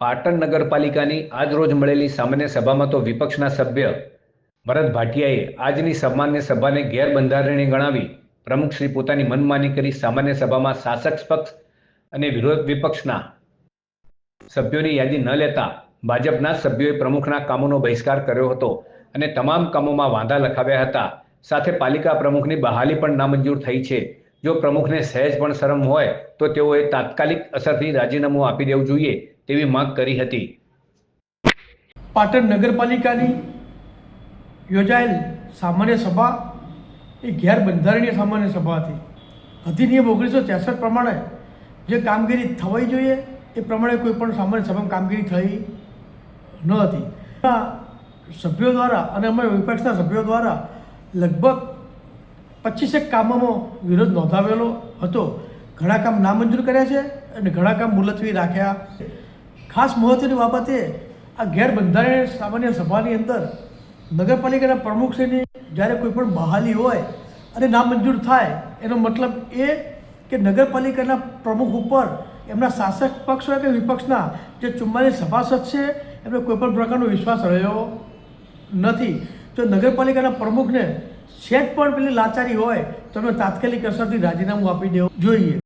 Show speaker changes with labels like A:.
A: પાટણ નગરપાલિકાની આજરોજ મળેલી સામાન્ય સભામાં તો વિપક્ષના સભ્ય ભરત ભાટિયાએ આજની સામાન્ય સભાને ગેરબંધારણીય ગણાવી પ્રમુખશ્રી પોતાની મનમાની કરી સામાન્ય સભામાં શાસક પક્ષ અને વિરોધ વિપક્ષના સભ્યોની યાદી ન લેતા ભાજપના સભ્યોએ પ્રમુખના કામોનો બહિષ્કાર કર્યો હતો અને તમામ કામોમાં વાંધા લખાવ્યા હતા. સાથે પાલિકા પ્રમુખની બહાલી પણ નામંજૂર થઈ છે. જો પ્રમુખને સહેજ પણ શરમ હોય તો તેઓએ તાત્કાલિક અસરથી રાજીનામું આપી દેવું જોઈએ. તેવી માંગ કરી હતી.
B: પાટણ નગરપાલિકાની યોજાયેલ સામાન્ય સભા એ ગેરબંધારણીય સામાન્ય સભા હતી. અધિનિયમ ઓગણીસો ત્રેસઠ પ્રમાણે જે કામગીરી થવી જોઈએ એ પ્રમાણે કોઈ પણ સામાન્ય સભામાં કામગીરી થઈ ન હતી. સભ્યો દ્વારા અને અમે વિપક્ષના સભ્યો દ્વારા લગભગ પચીસેક કામોમાં વિરોધ નોંધાવેલો હતો. ઘણા કામ નામંજૂર કર્યા છે અને ઘણા કામ મુલતવી રાખ્યા. ખાસ મહત્ત્વની બાબત એ, આ ગેરબંધારણીય સામાન્ય સભાની અંદર નગરપાલિકાના પ્રમુખશ્રીની જ્યારે કોઈ પણ બહાલી હોય અને નામંજૂર થાય, એનો મતલબ એ કે નગરપાલિકાના પ્રમુખ ઉપર એમના શાસક પક્ષ હોય કે વિપક્ષના જે ચુમ્માલીસ સભાસદ છે, એમને કોઈ પણ પ્રકારનો વિશ્વાસ રહ્યો નથી. તો નગરપાલિકાના પ્રમુખને સેટ પણ પેલી લાચારી હોય, તો એમને તાત્કાલિક અસરથી રાજીનામું આપી દેવું જોઈએ.